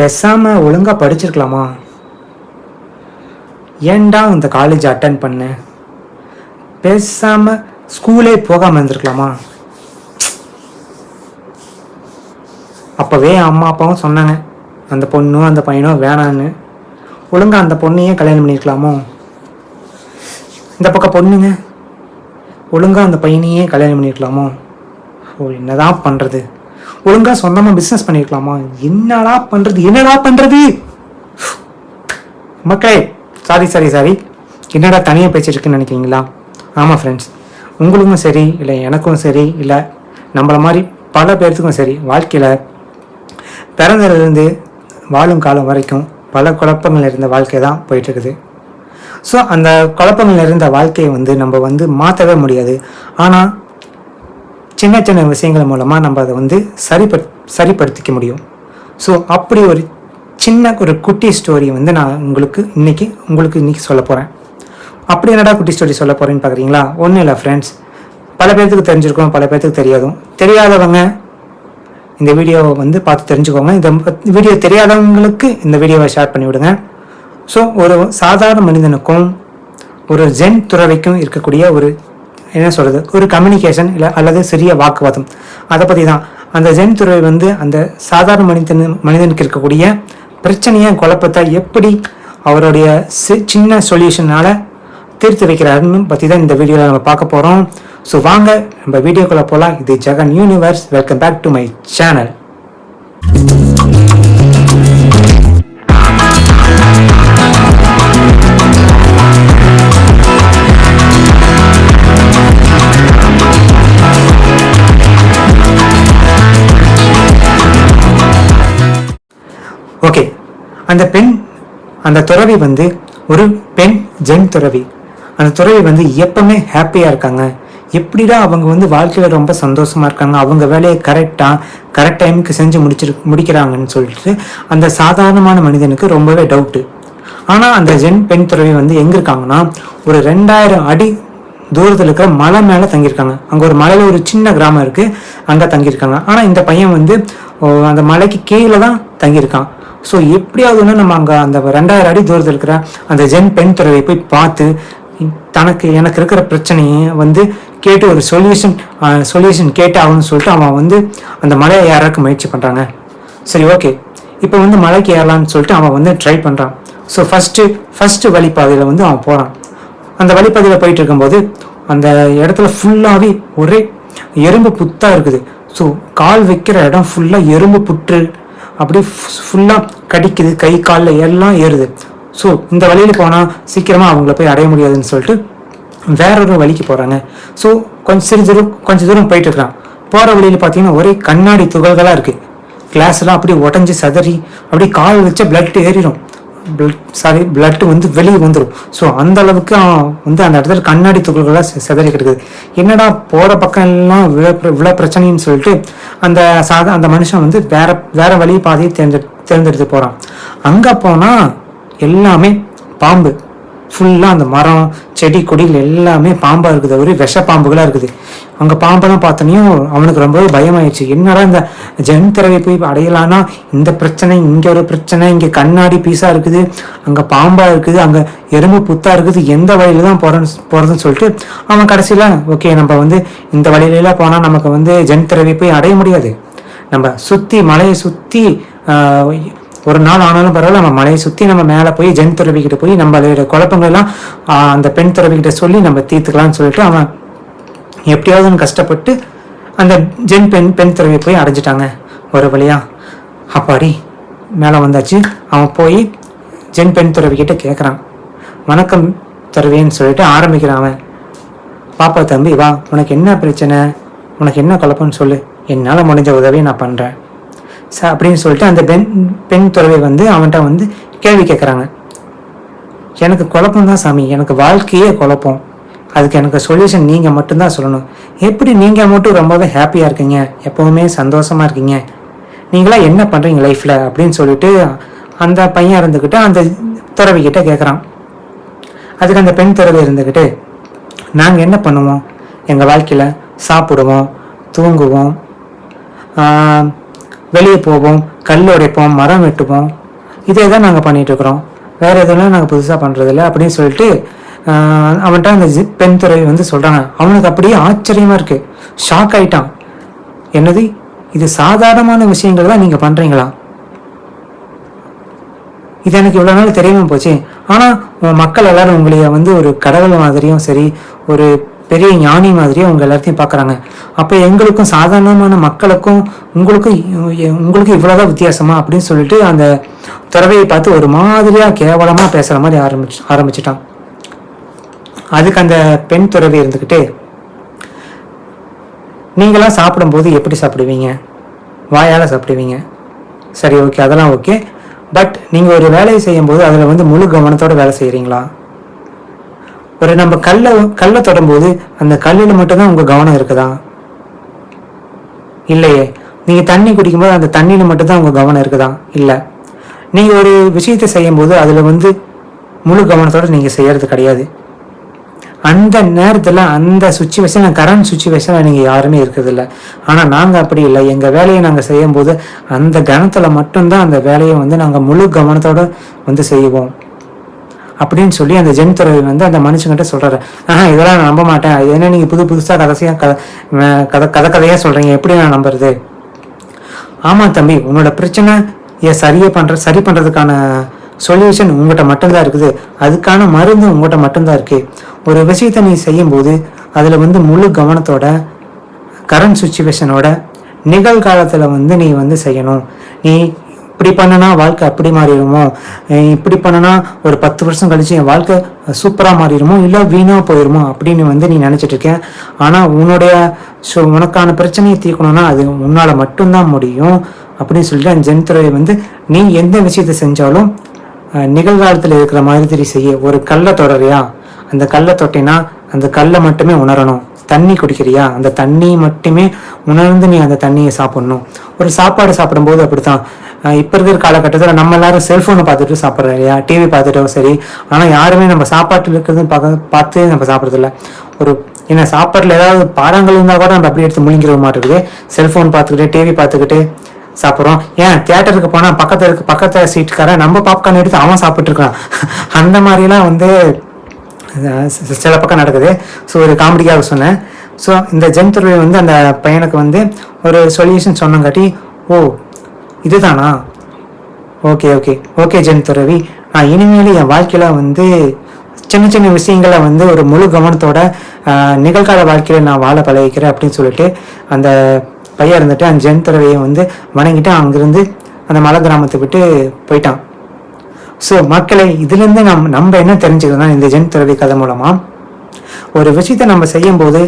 பேசாமல் ஒழுங்காக படிச்சிருக்கலாமா? ஏன்டா இந்த காலேஜ் அட்டன் பண்ணேன் பேசாமல் ஸ்கூலே போகாமல் இருந்திருக்கலாமா? அப்போவே அம்மா அப்பாவும் சொன்னாங்க அந்த பொண்ணும் அந்த பையனும் வேணான்னு. ஒழுங்கா அந்த பொண்ணையே கல்யாணம் பண்ணியிருக்கலாமோ இந்த பக்கம் பொண்ணுங்க ஒழுங்கா அந்த பையனையே கல்யாணம் பண்ணியிருக்கலாமோ ஓ என்னதான் பண்ணுறது ஒழுங்கா சொந்தமாக பிஸ்னஸ் பண்ணியிருக்கலாமா என்னடா பண்ணுறது என்னடா பண்ணுறது மக்களே சாரி சாரி சாரி என்னடா தனியாக பேசிட்டு இருக்குன்னு நினைக்கிறீங்களா? ஆமாம் ஃப்ரெண்ட்ஸ் உங்களுக்கும் சரி இல்லை எனக்கும் சரி இல்லை நம்மள மாதிரி பல பேர்த்துக்கும் சரி வாழ்க்கையில் பிறந்ததுலேருந்து வாழும் காலம் வரைக்கும் பல குழப்பங்கள் இருந்த வாழ்க்கை தான் போயிட்டுருக்குது. ஸோ அந்த குழப்பங்கள் இருந்த வாழ்க்கையை வந்து நம்ம வந்து மாற்றவே முடியாது. ஆனால் சின்ன சின்ன விஷயங்கள் மூலமாக நம்ம அதை வந்து சரிபடு சரிப்படுத்திக்க முடியும். ஸோ அப்படி ஒரு சின்ன ஒரு குட்டி ஸ்டோரி வந்து நான் உங்களுக்கு இன்னைக்கு உங்களுக்கு இன்னைக்கு சொல்ல போகிறேன் அப்படி என்னடா குட்டி ஸ்டோரி சொல்ல போகிறேன்னு பார்க்குறீங்களா ஒன்றும் இல்லை ஃப்ரெண்ட்ஸ் பல பேர்த்துக்கு தெரிஞ்சிருக்கும் பல பேர்த்துக்கு தெரியாதும். தெரியாதவங்க இந்த வீடியோவை வந்து பார்த்து தெரிஞ்சுக்கோங்க. இந்த வீடியோ தெரியாதவங்களுக்கு இந்த வீடியோவை ஷேர் பண்ணி விடுங்க. ஸோ ஒரு சாதாரண மனிதனுக்கும் ஒரு ஜென் துறவைக்கும் இருக்கக்கூடிய ஒரு என்ன சொல்கிறது ஒரு கம்யூனிகேஷன் இல்லை அல்லது சிறிய வாக்குவாதம். அதை பற்றி தான். அந்த ஜென் துறை வந்து அந்த சாதாரண மனிதன் மனிதனுக்கு இருக்கக்கூடிய பிரச்சனையை குழப்பத்தை எப்படி அவருடைய சி- சின்ன சொல்யூஷனால் தீர்த்து வைக்கிறாருன்னு பற்றி தான் இந்த வீடியோவில் நம்ம பார்க்க போகிறோம் ஸோ வாங்க நம்ம வீடியோக்குள்ளே போகலாம் இது Jegan universe welcome back to my channel okay. அந்த பெண் அந்த துறவி வந்து ஒரு பெண் ஜென் துறவி. அந்த துறவி வந்து எப்பவுமே ஹாப்பியாக இருக்காங்க. எப்படிடா அவங்க வந்து வாழ்க்கையில் ரொம்ப சந்தோஷமாக இருக்காங்க? அவங்க வேலையை கரெக்டாக கரெக்ட் டைமுக்கு செஞ்சு முடிச்சிரு முடிக்கிறாங்கன்னு சொல்லிட்டு அந்த சாதாரணமான மனிதனுக்கு ரொம்பவே டவுட்டு ஆனால் அந்த ஜென் பெண் துறவி வந்து எங்கே இருக்காங்கன்னா ஒரு ரெண்டாயிரம் அடி தூரத்தில் இருக்கிற மலை மேலே தங்கியிருக்காங்க. அங்கே ஒரு மலையில் ஒரு சின்ன கிராமம் இருக்குது அங்கே தங்கியிருக்காங்க. ஆனால் இந்த பையன் வந்து அந்த மலைக்கு கீழே தான் தங்கியிருக்கான். ஸோ எப்படியாவதுன்னா நம்ம அங்கே அந்த ரெண்டாயிரம் அடி தூரத்தில் இருக்கிற அந்த ஜென் பெண் துறவை போய் பார்த்து தனக்கு எனக்கு இருக்கிற பிரச்சனையை வந்து கேட்டு ஒரு சொல்யூஷன் சொல்யூஷன் கேட்டு ஆகணும்னு சொல்லிட்டு அவன் வந்து அந்த மலையை ஏறக்கு முயற்சி பண்ணுறாங்க சரி ஓகே இப்போ வந்து மலைக்கு ஏறலாம்னு சொல்லிட்டு அவன் வந்து ட்ரை பண்ணுறான் ஸோ ஃபஸ்ட்டு ஃபஸ்ட்டு வழிப்பாதையில் வந்து அவன் போகிறான் அந்த வழிப்பாதையில் போயிட்டு இருக்கும்போது அந்த இடத்துல ஃபுல்லாகவே ஒரே எறும்பு புத்தாக இருக்குது. ஸோ கால் வைக்கிற இடம் ஃபுல்லாக எறும்பு புற்று அப்படியே ஃபுல்லாக கடிக்குது கை காலில் எல்லாம் ஏறுது. ஸோ இந்த வழியில் போனால் சீக்கிரமாக அவங்கள போய் அடைய முடியாதுன்னு சொல்லிட்டு வேற ஒரு வழிக்கு போகிறாங்க ஸோ கொஞ்சம் சிறு தூரம் கொஞ்சம் தூரம் போயிட்டு இருக்கிறான் போகிற வழியில் பார்த்தீங்கன்னா ஒரே கண்ணாடி துகள்களாக இருக்குது கிளாஸ்லாம் அப்படியே உடஞ்சி சதறி அப்படியே கால் வச்சா பிளட் ஏறிடும் பிளட் சாரி பிளட்டு வந்து வெளியே வந்துடும் ஸோ அந்த அளவுக்கு வந்து அந்த இடத்துல கண்ணாடி துகள்களாக சிதறி கிடக்குது. என்னடா போகிற பக்கம் எல்லாம் இவ்வளோ இவ்வளோ பிரச்சனைன்னு சொல்லிட்டு அந்த சாதா அந்த மனுஷன் வந்து வேற வேற வழி பாதையை தேர்ந்தெடு தேர்ந்தெடுத்து போகிறான் அங்கே போனால் எல்லாமே பாம்பு. ஃபுல்லாக அந்த மரம் செடி கொடிகள் எல்லாமே பாம்பாக இருக்குது. ஒரு விஷ பாம்புகளாக இருக்குது. அங்கே பாம்பெல்லாம் பார்த்தனையும் அவனுக்கு ரொம்பவே பயமாயிடுச்சு என்னடா இந்த ஜென் திறவை போய் அடையலான்னா இந்த பிரச்சனை இங்கே ஒரு பிரச்சனை இங்கே கண்ணாடி பீஸாக இருக்குது அங்கே பாம்பாக இருக்குது அங்கே எறும்பு புத்தாக இருக்குது எந்த வழியில தான் போகிறேன்னு போகிறதுன்னு சொல்லிட்டு அவன் கடைசியில் ஓகே நம்ம வந்து இந்த வழியிலலாம் போனால் நமக்கு வந்து ஜென் திறவை போய் அடைய முடியாது. நம்ம சுற்றி மலையை சுற்றி ஒரு நாள் ஆனாலும் பரவாயில்ல நம்ம மலையை சுற்றி நம்ம மேலே போய் ஜென் துறவிக்கிட்ட போய் நம்மளோட குழப்பங்கள்லாம் அந்த பெண் துறவிக்கிட்ட சொல்லி நம்ம தீர்த்துக்கலாம்னு சொல்லிட்டு அவன் எப்படியாவது கஷ்டப்பட்டு அந்த ஜென் பெண் பெண் துறவி போய் அடைஞ்சிட்டாங்க ஒரு வழியா. அப்பாடி மேலே வந்தாச்சு. அவன் போய் ஜென் பெண் துறவிக்கிட்ட கேட்குறான் வணக்கம் துறவின்னு சொல்லிட்டு ஆரம்பிக்கிறான் அவன். பாப்பா தம்பி வா உனக்கு என்ன பிரச்சனை? உனக்கு என்ன குழப்பம்னு சொல்லு. என்னால் முடிஞ்ச உதவியை நான் பண்ணுறேன் ச அப்படின்னு சொல்லிட்டு அந்த பெண் பெண் துறவி வந்து அவன்கிட்ட வந்து கேள்வி கேட்குறாங்க எனக்கு குழப்பம் தான் சாமி. எனக்கு வாழ்க்கையே குழப்பம். அதுக்கு எனக்கு சொல்யூஷன் நீங்கள் மட்டும்தான் சொல்லணும். எப்படி நீங்கள் மட்டும் ரொம்பவே ஹாப்பியாக இருக்கீங்க? எப்போவுமே சந்தோஷமாக இருக்கீங்க? நீங்களாம் என்ன பண்ணுறீங்க லைஃப்பில் அப்படின்னு சொல்லிட்டு அந்த பையன் இருந்துக்கிட்டு அந்த துறவிக்கிட்ட கேட்குறான் அதுக்கு அந்த பெண் துறவி இருந்துக்கிட்டு நாங்கள் என்ன பண்ணுவோம்? எங்கள் வாழ்க்கையில் சாப்பிடுவோம் தூங்குவோம் வெளியே போவோம் கல் உடைப்போம் மரம் வெட்டுவோம். இதே தான் நாங்கள் பண்ணிகிட்ருக்குறோம் இருக்கிறோம் வேற எதுவும் நாங்கள் புதுசாக பண்ணுறதில்ல அப்படின்னு சொல்லிட்டு அவன்கிட்ட அந்த பெண் துறவி வந்து சொல்கிறாங்க அவனுக்கு அப்படியே ஆச்சரியமாக இருக்குது ஷாக் ஆயிட்டான். என்னது? இது சாதாரணமான விஷயங்கள் தான் நீங்கள் பண்ணுறீங்களா இது எனக்கு இவ்வளோ நாள் தெரியாமல் போச்சு. ஆனால் மக்கள் எல்லாரும் உங்களைய வந்து ஒரு கடவுள் மாதிரியும் சரி ஒரு பெரிய ஞானி மாதிரியும் அவங்க எல்லாத்தையும் பார்க்குறாங்க. அப்போ எங்களுக்கும் சாதாரணமான மக்களுக்கும் உங்களுக்கும் உங்களுக்கும் உங்களுக்கு இவ்வளோதான் வித்தியாசமா அப்படின்னு சொல்லிட்டு அந்த துறவையை பார்த்து ஒரு மாதிரியாக கேவலமாக பேசுகிற மாதிரி ஆரம்பிச்சு ஆரம்பிச்சிட்டான். அதுக்கு அந்த பெண் துறவி இருந்துக்கிட்டு நீங்களாம் சாப்பிடும்போது எப்படி சாப்பிடுவீங்க? வாயால் சாப்பிடுவீங்க? சரி ஓகே அதெல்லாம் ஓகே பட் நீங்கள் ஒரு வேலையை செய்யும்போது அதில் வந்து முழு கவனத்தோடு வேலை செய்கிறீங்களா ஒரு நம்ம கல்லை கல்லை தொடும்போது அந்த கல்லில் மட்டும்தான் உங்கள் கவனம் இருக்குதா? இல்லையே. நீங்கள் தண்ணி குடிக்கும்போது அந்த தண்ணியில் மட்டும்தான் உங்கள் கவனம் இருக்குதா? இல்லை. நீங்கள் ஒரு விஷயத்தை செய்யும்போது அதில் வந்து முழு கவனத்தோட நீங்கள் செய்யறது கிடையாது. அந்த நேரத்தில் அந்த சுச்சுவேஷன் கரண்ட் சுச்சுவேஷனில் நீங்கள் யாருமே இருக்கிறதில்ல. ஆனால் நாங்கள் அப்படி இல்லை. எங்கள் வேலையை நாங்கள் செய்யும்போது அந்த கணத்தில் மட்டும்தான் அந்த வேலையை வந்து நாங்கள் முழு கவனத்தோடு வந்து செய்வோம். அப்படின்னு சொல்லி அந்த ஜென் துறவி வந்து அந்த மனுஷங்கிட்ட சொல்கிறாரு ஆஹா இதெல்லாம் நான் நம்ப மாட்டேன். ஏன்னா நீங்கள் புது புதுசாக கதைசியாக கதை கதை கதை கதையாக சொல்கிறீங்க எப்படி நான் நம்புறது? ஆமாம் தம்பி உன்னோட பிரச்சனை ஏன் சரியாக பண்ணுற சரி பண்ணுறதுக்கான சொல்யூஷன் உங்கள்கிட்ட மட்டும்தான் இருக்குது. அதுக்கான மருந்து உங்கள்கிட்ட மட்டும்தான் இருக்குது ஒரு விஷயத்தை நீ செய்யும்போது அதில் வந்து முழு கவனத்தோட கரண்ட் சுச்சுவேஷனோட நிகழ்காலத்தில் வந்து நீ வந்து செய்யணும். நீ இப்படி பண்ணனா வாழ்க்கை அப்படி மாறிடுமோ? இப்படி பண்ணனா ஒரு பத்து வருஷம் கழிச்சு என் வாழ்க்கை சூப்பராக மாறிடுமோ? இல்லை வீணாக போயிடுமோ? அப்படின்னு வந்து நீ நினச்சிட்டு இருக்க. ஆனால் உன்னுடைய ஸோ உனக்கான பிரச்சனையை தீர்க்கணும்னா அது உன்னால் மட்டும்தான் முடியும் அப்படின்னு சொல்லிட்டு அந்த ஜென் வந்து நீ எந்த விஷயத்தை செஞ்சாலும் நிகழ்காலத்தில் இருக்கிற மாதிரி செய்ய ஒரு கல்லை தொடறியா அந்த கல்லை தொட்டினா அந்த கல்லை மட்டுமே உணரணும். தண்ணி குடிக்கிறியா? அந்த தண்ணி மட்டுமே உணர்ந்து நீ அந்த தண்ணியை சாப்பிடணும். ஒரு சாப்பாடு சாப்பிடும்போது அப்படித்தான். இப்போ இருக்கிற காலகட்டத்தில் நம்ம எல்லாரும் செல்ஃபோனை பார்த்துட்டு சாப்பிட்றோம் இல்லையா? டிவி பார்த்துட்டோம் சரி. ஆனால் யாருமே நம்ம சாப்பாட்டில் இருக்கிறது பார்க்க பார்த்து நம்ம சாப்பிட்றதில்ல. ஒரு என்ன சாப்பாட்டில் ஏதாவது பாடங்கள் இருந்தால் கூட நம்ம அப்படியே எடுத்து முழுங்கிற மாட்டேங்குது. செல்ஃபோன் பார்த்துக்கிட்டு டிவி பார்த்துக்கிட்டு சாப்பிட்றோம். ஏன்? தியேட்டருக்கு போனால் பக்கத்தில் இருக்க பக்கத்து சீட்டுக்காரன் நம்ம பாப்கார்ன் எடுத்து அவன் சாப்பிட்ருக்கான் அந்த மாதிரிலாம் வந்து சில பக்கம் நடக்குது. ஸோ ஒரு காமெடிக்காக சொன்னேன். ஸோ இந்த ஜென் துறவி வந்து அந்த பையனுக்கு வந்து ஒரு சொல்யூஷன் சொன்னங்காட்டி ஓ இதுதானா? ஓகே ஓகே ஓகே ஜென் துறவி. நான் இனிமேல் என் வாழ்க்கையில் வந்து சின்ன சின்ன விஷயங்களை வந்து ஒரு முழு கவனத்தோட நிகழ்கால வாழ்க்கையில் நான் வாழ பழகிக்கிறேன் அப்படின்னு சொல்லிட்டு அந்த பையன் இருந்துட்டு அந்த ஜென் துறவியை வந்து வணங்கிட்டு அங்கிருந்து அந்த மலை கிராமத்தை விட்டு போயிட்டான். ஸோ மக்களை இதுலேருந்து நம் நம்ம என்ன தெரிஞ்சுக்கணும்னா இந்த ஜென் துறவி கதை மூலமாக ஒரு விஷயத்தை நம்ம செய்யும்போது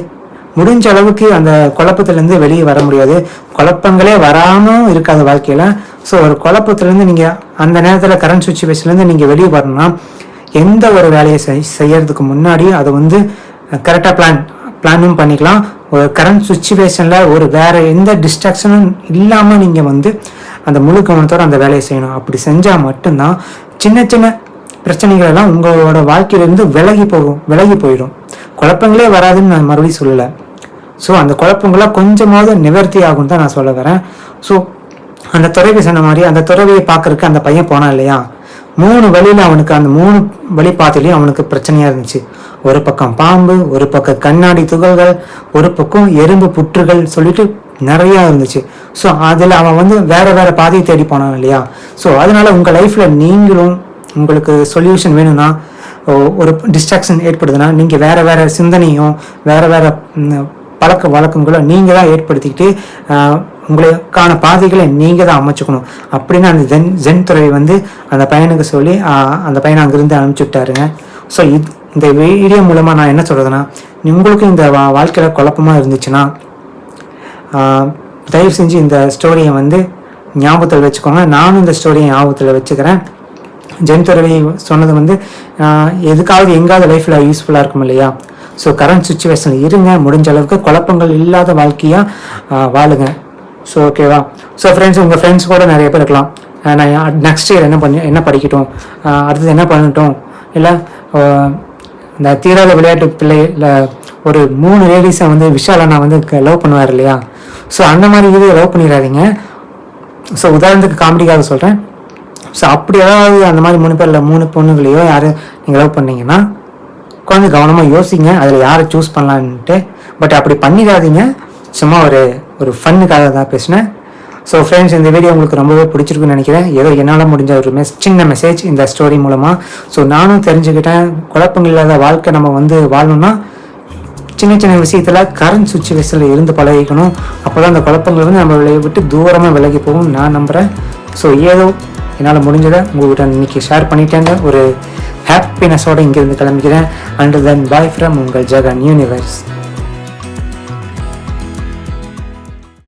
முடிஞ்ச அளவுக்கு அந்த குழப்பத்திலேருந்து வெளியே வர முடியாது. குழப்பங்களே வராமல் இருக்காது வாழ்க்கையில். ஸோ ஒரு குழப்பத்திலேருந்து நீங்கள் அந்த நேரத்தில் கரண்ட் சுச்சுவேஷன்லேருந்து நீங்கள் வெளியே வரணும்னா எந்த ஒரு வேலையை செய் செய்யறதுக்கு முன்னாடி அதை வந்து கரெக்டாக பிளான் பிளானும் பண்ணிக்கலாம். ஒரு கரண்ட் சுச்சுவேஷனில் ஒரு வேறு எந்த டிஸ்ட்ராக்ஷனும் இல்லாமல் நீங்கள் வந்து அந்த முழு கவனத்தோடு அந்த வேலையை செய்யணும். அப்படி செஞ்சால் மட்டும்தான் சின்ன சின்ன பிரச்சனைகள் எல்லாம் உங்களோட வாழ்க்கையிலேருந்து விலகி போகும் விலகி போயிடும். குழப்பங்களே வராதுன்னு நான் மறுபடியும் சொல்லலை. ஸோ அந்த குழப்பங்களாம் கொஞ்சமாவது நிவர்த்தி ஆகும் தான் நான் சொல்ல வரேன். ஸோ அந்த துறவி சொன்ன மாதிரி அந்த துறவியை பார்க்கறதுக்கு அந்த பையன் போனான் இல்லையா? மூணு வழியில் அவனுக்கு அந்த மூணு வழி பாதையிலையும் அவனுக்கு பிரச்சனையாக இருந்துச்சு. ஒரு பக்கம் பாம்பு ஒரு பக்கம் கண்ணாடி துகள்கள் ஒரு பக்கம் எறும்பு புற்றுகள் சொல்லிட்டு நிறையா இருந்துச்சு. ஸோ அதில் அவன் வந்து வேறு வேறு பாதையை தேடி போனான் இல்லையா? ஸோ அதனால உங்கள் லைஃப்பில் நீங்களும் உங்களுக்கு சொல்யூஷன் வேணும்னா ஓ- ஒரு டிஸ்ட்ராக்ஷன் ஏற்படுதுன்னா நீங்கள் வேறு வேறு சிந்தனையும் வேறு வேறு பழக்க வழக்கங்களும் நீங்கள் தான் ஏற்படுத்திக்கிட்டு உங்களுக்கான பாதைகளை நீங்கள் தான் அமைச்சுக்கணும். அப்படின்னு அந்த ஜென் ஜென் துறை வந்து அந்த பையனுக்கு சொல்லி அந்த பையனை அங்கேருந்து அனுப்பிச்சு விட்டாருங்க. ஸோ இது இந்த வீடியோ மூலமாக நான் என்ன சொல்கிறதுனா உங்களுக்கும் இந்த வா வாழ்க்கையில் குழப்பமாக இருந்துச்சுன்னா தயவு செஞ்சு இந்த ஸ்டோரியை வந்து ஞாபகத்தில் வச்சுக்கோங்க. நானும் இந்த ஸ்டோரியை ஞாபகத்தில் வச்சுக்கிறேன். ஜென் துறவி சொன்னது வந்து எதுக்காவது எங்காவது லைஃப்பில் யூஸ்ஃபுல்லாக இருக்கும் இல்லையா? ஸோ கரண்ட் சுச்சுவேஷனில் இருங்க. முடிஞ்ச அளவுக்கு குழப்பங்கள் இல்லாத வாழ்க்கையாக வாழுங்க. ஸோ ஓகேவா ஸோ ஃப்ரெண்ட்ஸ் உங்கள் ஃப்ரெண்ட்ஸ் கூட நிறைய பேர் இருக்கலாம். நான் நெக்ஸ்ட் இயர் என்ன பண்ணி என்ன படிக்கட்டும்? அடுத்தது என்ன பண்ணட்டும்? இல்லை இந்த தீராத விளையாட்டு பிள்ளையில் ஒரு மூணு லேடிஸை வந்து விஷாலை நான் வந்து லவ் பண்ணுவார் இல்லையா? ஸோ அந்த மாதிரி இது லவ் பண்ணிடாதீங்க. ஸோ உதாரணத்துக்கு காமெடிக்காக சொல்கிறேன் ஸோ அப்படி ஏதாவது அந்த மாதிரி மூணு பேரில் மூணு பொண்ணுங்களையோ யாரும் நீங்கள் லவ் பண்ணீங்கன்னா கொஞ்சம் கவனமாக யோசிங்க. அதில் யாரை சூஸ் பண்ணலான்ட்டு. பட் அப்படி பண்ணிடாதீங்க. சும்மா ஒரு ஒரு ஃபன்னுக்காக தான் பேசினேன். ஸோ ஃப்ரெண்ட்ஸ் இந்த வீடியோ உங்களுக்கு ரொம்பவே பிடிச்சிருக்குன்னு நினைக்கிறேன். ஏதோ என்னால் முடிஞ்ச ஒரு மெஸ் சின்ன மெசேஜ் இந்த ஸ்டோரி மூலமாக ஸோ நானும் தெரிஞ்சுக்கிட்டேன். குழப்பங்கள் இல்லாத வாழ்க்கை நம்ம வந்து வாழணும்னா சின்ன சின்ன விஷயத்தில் கரண்ட் சுச்சுவேஷனில் இருந்து பழகிக்கணும். அப்போ தான் அந்த குழப்பங்கள் வந்து நம்மளை விட்டு தூரமாக விலகி போகும் நான் நம்புகிறேன் ஸோ ஏதோ என்னால் முடிஞ்சதை உங்கள்கிட்ட இன்றைக்கி ஷேர் பண்ணிட்டேங்க. ஒரு ஹாப்பினஸோடு இங்கேருந்து கிளம்பிக்கிறேன். அண்ட் தென் பாய் ஃப்ரம் உங்கள் ஜெகன் யூனிவர்ஸ்